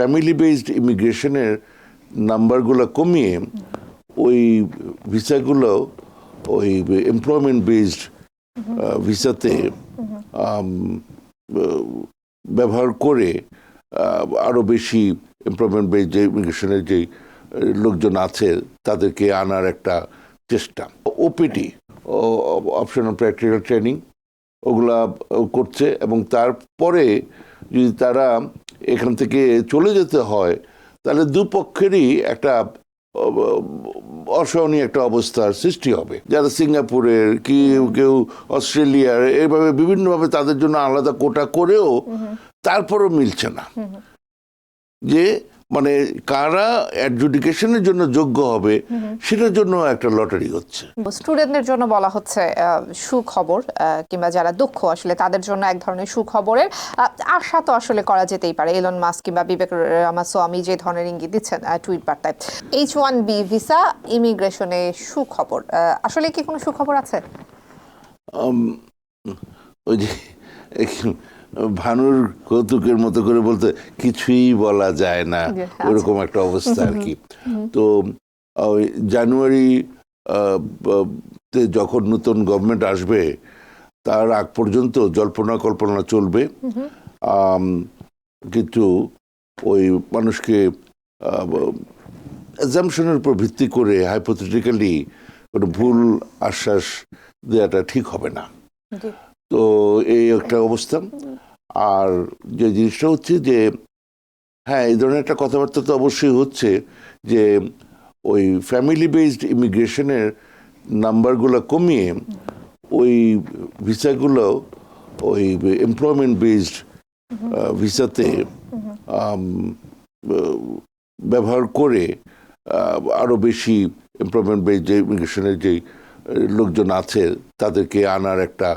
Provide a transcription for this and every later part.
Family based ইমিগ্রেশনের নাম্বারগুলো কমিয়ে ওই ভিসাগুলো ওই এমপ্লয়মেন্ট বেসড ভিসাতে ব্যবহার করে আরও বেশি এমপ্লয়মেন্ট বেসড যে ইমিগ্রেশনের যে লোকজন আছে, তাদেরকে আনার একটা চেষ্টা। ওপিটি অপশনাল প্র্যাকটিক্যাল ট্রেনিং ওগুলা করছে এবং তারপরে যদি তারা এখান থেকে চলে যেতে হয় তাহলে দুপক্ষেরই একটা অসহনীয় একটা অবস্থার সৃষ্টি হবে। যারা সিঙ্গাপুরের কি কেউ অস্ট্রেলিয়ার এইভাবে বিভিন্নভাবে তাদের জন্য আলাদা কোটা করেও তারপরও মিলছে না। যে মানে কারা অ্যাডজুডিকেশনের জন্য যোগ্য হবে সেটার জন্য একটা লটারি হচ্ছে। স্টুডেন্টদের জন্য বলা হচ্ছে সুখবর কিংবা যারা দক্ষ আসলে তাদের জন্য এক ধরনের সুখবরের আশা তো আসলে করা যেতেই পারে। এলন মাস্ক কিংবা বিবেক রামাস্বামী যে ধরনের ইঙ্গিত দিচ্ছেন টুইট বার্তায়। এইচ ওয়ান বি ভিসা ইমিগ্রেশনে সুখবর আসলে কি কোনো সুখবর আছে? ওই যে ভানুর কৌতুকের মতো করে বলতে কিছুই বলা যায় না। আচ্ছা। ওরকম একটা অবস্থা আর কি। তো ওই জানুয়ারি যখন নতুন গভর্নমেন্ট আসবে তার আগ পর্যন্ত জল্পনা কল্পনা চলবে। কিন্তু ওই মানুষকে অ্যাজামশনের উপর ভিত্তি করে হাইপোথেটিক্যালি কোনো ভুল আশ্বাস দেওয়াটা ঠিক হবে না। তো এই একটা অবস্থা। আর যে জিনিসটা হচ্ছে যে হ্যাঁ এই ধরনের একটা কথাবার্তা তো অবশ্যই হচ্ছে যে, ওই ফ্যামিলি বেসড ইমিগ্রেশনের নাম্বারগুলো কমিয়ে ওই ভিসাগুলো ওই এমপ্লয়মেন্ট বেসড ভিসাতে ব্যবহার করে আরও বেশি এমপ্লয়মেন্ট বেসড যে ইমিগ্রেশনের যে লোকজন আছে, তাদেরকে আনার একটা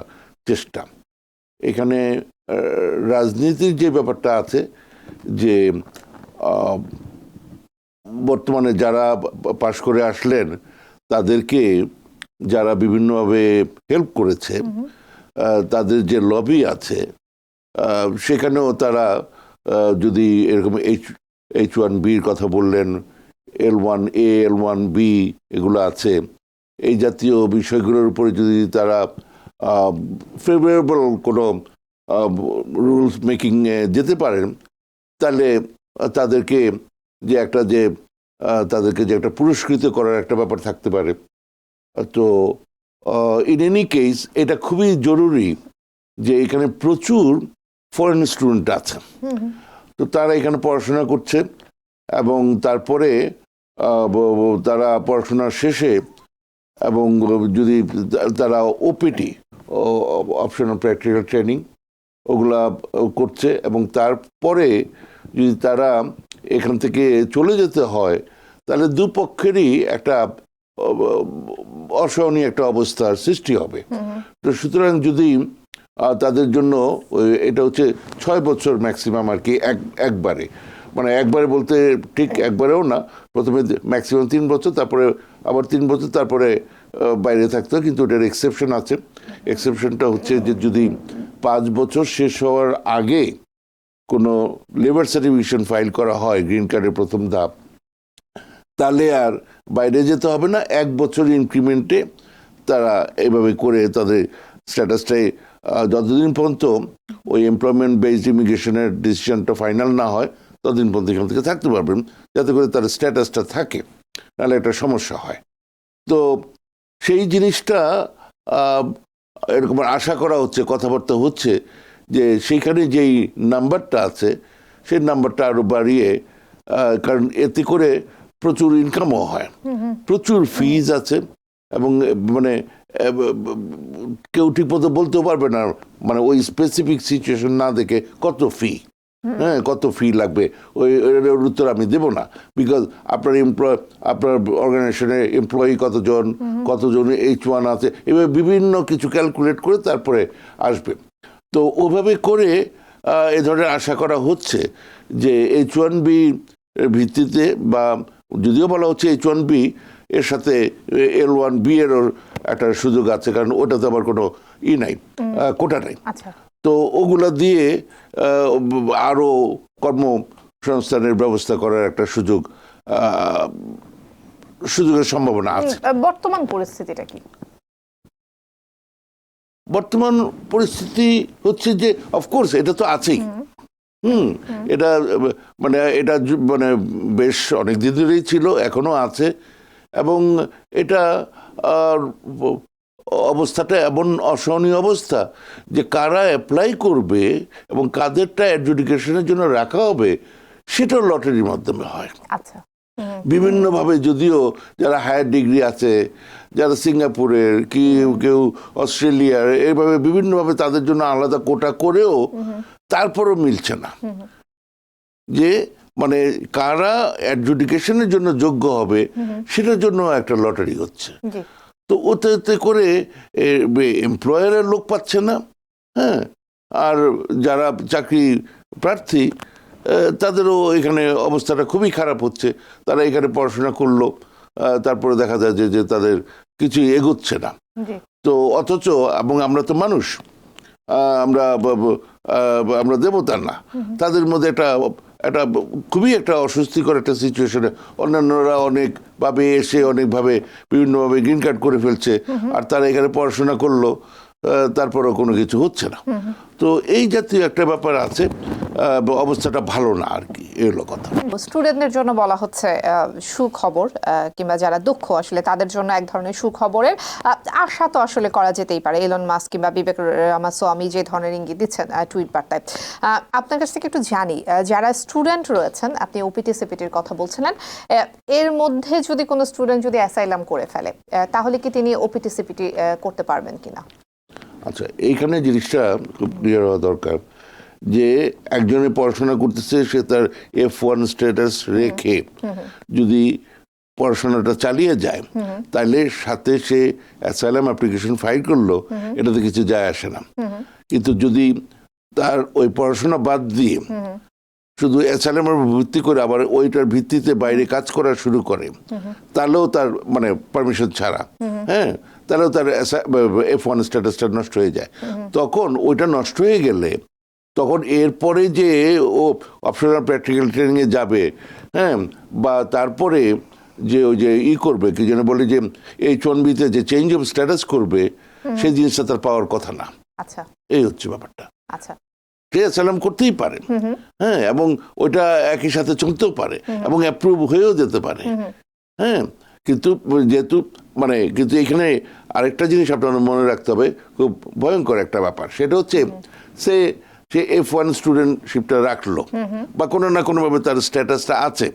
চেষ্টা। এখানে রাজনীতির যে ব্যাপারটা আছে যে বর্তমানে যারা পাশ করে আসলেন তাদেরকে যারা বিভিন্নভাবে হেল্প করেছে তাদের যে লবি আছে সেখানেও তারা যদি এরকম এইচ এইচ ওয়ান বির কথা বললেন L one A L one B এগুলো আছে এই জাতীয় বিষয়গুলোর উপরে যদি তারা ফেভারেবল কোনো রুলস মেকিং যেতে পারেন তাহলে তাদেরকে যে একটা যে তাদেরকে যে একটা পুরস্কৃত করার একটা ব্যাপার থাকতে পারে। তো ইন এনি কেস এটা খুবই জরুরি যে এখানে প্রচুর ফরেন স্টুডেন্ট আছে। তো তারা এখানে পড়াশোনা করছে এবং তারপরে তারা পড়াশোনা শেষে এবং যদি তারা ওপিটি অপশনাল প্র্যাকটিক্যাল ট্রেনিং ওগুলা করছে এবং তারপরে যদি তারা এখান থেকে চলে যেতে হয় তাহলে দুপক্ষেরই একটা অসহনীয় একটা অবস্থার সৃষ্টি হবে। তো সুতরাং যদি তাদের জন্য এটা হচ্ছে ছয় বছর ম্যাক্সিমাম আর কি এক একবারে। মানে একবারে বলতে ঠিক একবারেও না প্রথমে ম্যাক্সিমাম তিন বছর তারপরে আবার তিন বছর তারপরে বাইরে থাকতে হয় কিন্তু ওটার এক্সেপশন আছে। এক্সেপশনটা হচ্ছে যে যদি পাঁচ বছর শেষ হওয়ার আগে কোনো লেবার সার্টিফিকেশন ফাইল করা হয় গ্রিন কার্ডের প্রথম ধাপ, তাহলে আর বাইরে যেতে হবে না। এক বছর ইনক্রিমেন্টে তারা এইভাবে করে তাদের স্ট্যাটাসটাই যতদিন পর্যন্ত ওই এমপ্লয়মেন্ট বেসড ইমিগ্রেশনের ডিসিশনটা ফাইনাল না হয়, ততদিন পর্যন্ত এখান থেকে থাকতে পারবেন যাতে করে তার স্ট্যাটাসটা থাকে, নাহলে একটা সমস্যা হয়। তো সেই জিনিসটা এরকম আশা করা হচ্ছে কথাবার্তা হচ্ছে যে সেইখানে যেই নাম্বারটা আছে সেই নাম্বারটা আরও বাড়িয়ে কারণ এতে করে প্রচুর ইনকামও হয়। প্রচুর ফিজ আছে এবং মানে কেউ ঠিক মতো বলতেও পারবে না মানে ওই স্পেসিফিক সিচুয়েশন না দেখে কত ফি হ্যাঁ কত ফি লাগবে? ওই ওর উত্তর আমি দেব না। বিকজ আপনার এমপ্লয় আপনার অর্গানাইজেশনের এমপ্লয়ি কতজন কতজন এইচ ওয়ান আছে এভাবে বিভিন্ন কিছু ক্যালকুলেট করে তারপরে আসবে। তো ওভাবে করে এ ধরনের আশা করা হচ্ছে যে এইচ ওয়ান বি ভিত্তিতে বা যদিও বলা হচ্ছে এইচ ওয়ান বি এর সাথে এল ওয়ান বি এরও একটা সুযোগ আছে কারণ ওটাতে আবার কোনো ই নাই কোটা নাই। আচ্ছা। তো ওগুলা দিয়ে আরও কর্মসংস্থানের ব্যবস্থা করার একটা সুযোগ সুযোগের সম্ভাবনা আছে। বর্তমান পরিস্থিতিটা কি? বর্তমান পরিস্থিতি হচ্ছে যে অফকোর্স এটা তো আছেই। হুম। এটা মানে এটা মানে বেশ অনেক দিন ধরেই ছিল এখনও আছে। এবং এটা অবস্থাটা এমন অসহনীয় অবস্থা যে কারা অ্যাপ্লাই করবে এবং কাদেরটা অ্যাডজুডিকেশনের জন্য রাখা হবে সেটাও লটারির মাধ্যমে হয়। আচ্ছা। বিভিন্নভাবে যদিও যারা হায়ার ডিগ্রি আছে যারা সিঙ্গাপুরের কি কেউ অস্ট্রেলিয়ার এইভাবে বিভিন্নভাবে তাদের জন্য আলাদা কোটা করেও তারপরও মিলছে না। যে মানে কারা অ্যাডজুডিকেশনের জন্য যোগ্য হবে সেটার জন্য একটা লটারি হচ্ছে। তো ওতে ওতে করে এমপ্লয়ারের লোক পাচ্ছে না হ্যাঁ? আর যারা চাকরি প্রার্থী তাদেরও এখানে অবস্থাটা খুবই খারাপ হচ্ছে। তারা এখানে পড়াশোনা করল তারপরে দেখা যায় যে যে তাদের কিছু এগোচ্ছে না। তো অথচ এবং আমরা তো মানুষ আমরা আমরা দেবতা না। তাদের মধ্যে একটা একটা খুবই একটা অস্বস্তিকর একটা সিচুয়েশনে অন্যান্যরা অনেকভাবে এসে, অনেকভাবে বিভিন্নভাবে গ্রিন কার্ড করে ফেলছে। আর তারা এখানে পড়াশোনা করল। তারপরেও কোনো কিছু হচ্ছে না। তো এই জাতীয় একটা ব্যাপার আছে অবস্থাটা ভালো না আর কি এই হলো কথা। স্টুডেন্টদের জন্য বলা হচ্ছে সুখবর কিংবা যারা দক্ষ আসলে তাদের জন্য এক ধরনের সুখবরের আশা তো আসলে করা যেতেই পারে। এলন মাস্ক কিংবা বিবেক রামাস্বামী যে ধরনের ইঙ্গিত দিচ্ছেন টুইট বার্তায়। আপনার কাছ থেকে একটু জানি যারা স্টুডেন্ট রয়েছেন আপনি ওপিটি সিপিটির কথা বলছিলেন এর মধ্যে যদি কোনো স্টুডেন্ট যদি অ্যাসাইলাম করে ফেলে তাহলে কি তিনি ওপিটি সিপিটি করতে পারবেন কিনা? আচ্ছা এইখানে জিনিসটা খুব ক্লিয়ার হওয়া দরকার যে একজনে পড়াশোনা করতেছে সে তার এফ ওয়ান স্ট্যাটাস রেখে যদি পড়াশোনাটা চালিয়ে যায় তাহলে সাথে সে অ্যাসাইলাম অ্যাপ্লিকেশন ফাইল করল এটাতে কিছু যায় আসে না। কিন্তু যদি তার ওই পড়াশোনা বাদ দিয়ে শুধু অ্যাসাইলামের ভিত্তি করে আবার ওইটার ভিত্তিতে বাইরে কাজ করা শুরু করে তাহলেও তার মানে পারমিশন ছাড়া। হ্যাঁ? তাহলেও তার এফ ওয়ান স্ট্যাটাসটা নষ্ট হয়ে যায়। তখন ওইটা নষ্ট হয়ে গেলে তখন এরপরে যে ও অপশনাল প্র্যাকটিক্যাল ট্রেনিংয়ে যাবে হ্যাঁ বা তারপরে যে ওই যে ই করবে কি যেন বলে যে এই চনবিতে যে চেঞ্জ অফ স্ট্যাটাস করবে সেই জিনিসটা তার পাওয়ার কথা না। আচ্ছা। এই হচ্ছে ব্যাপারটা। আচ্ছা। সে সালাম করতেই পারে। হ্যাঁ এবং ওইটা একই সাথে চলতেও পারে এবং অ্যাপ্রুভ হয়েও যেতে পারে। হ্যাঁ কিন্তু যেহেতু মানে কিন্তু এখানে আরেকটা জিনিস আপনার মনে রাখতে হবে খুব ভয়ঙ্কর একটা ব্যাপার সেটা হচ্ছে সে সে এফ ওয়ান স্টুডেন্টশিপটা রাখল বা কোনো না কোনোভাবে তার স্ট্যাটাসটা আছে।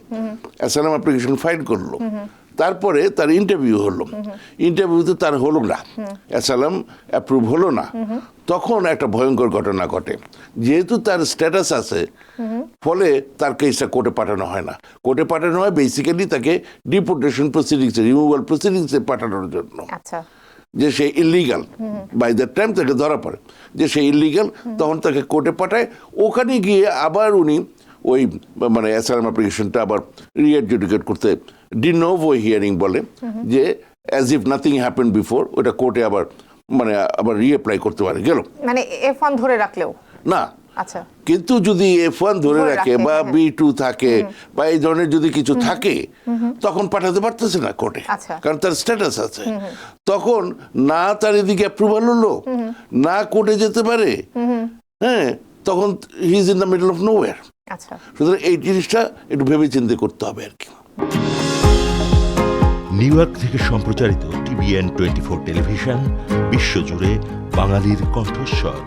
অ্যাসালাম অ্যাপ্লিকেশন ফাইল করল। তারপরে তার ইন্টারভিউ হলো। ইন্টারভিউতে তার হলো না। অ্যাসালাম অ্যাপ্রুভ হলো না। তখন একটা ভয়ঙ্কর ঘটনা ঘটে। যেহেতু তার স্ট্যাটাস আছে ফলে তার কেসটা কোর্টে পাঠানো হয় না। কোর্টে পাঠানো হয় বেসিক্যালি তাকে ডিপোর্টেশন প্রসিডিংসে রিমুভাল প্রসিডিংসে পাঠানোর জন্য। আচ্ছা। যে সে ইলিগাল বাই দ্য টাইম তাকে ধরা পড়ে যে সে ইলিগাল তখন তাকে কোর্টে পাঠায়। ওখানে গিয়ে আবার উনি ওই মানে অ্যাসারাম অ্যাপ্লিকেশনটা আবার রিএডজুডিকেট করতে ডিনোভো হিয়ারিং বলে যে as if nothing happen before ওটা কোর্টে আবার মানে আবার রিঅ্যাপ্লাই করতে পারে। গেল? মানে এফ ধরে রাখলেও? না কিন্তু যদি এফ ওয়ান ধরে রাখে রাখে, বা হ্যাঁ। বি টু থাকে বা এই ধরনের যদি কিছু থাকে তখন পাঠাতে পারতেছে না কোর্টে আচ্ছা। কারণ তার স্ট্যাটাস আছে। তখন না তার এদিকে অ্যাপ্রুভাল হলো না কোর্টে যেতে পারে হ্যাঁ তখন he is in the middle of nowhere আচ্ছা। সুতরাং এই জিনিসটা একটু ভেবে চিন্তে করতে হবে আর কি। নিউ ইয়র্ক থেকে সম্প্রচারিত টিভিএন টোয়েন্টি ফোর টেলিভিশন বিশ্বজুড়ে বাঙালির কণ্ঠস্বর।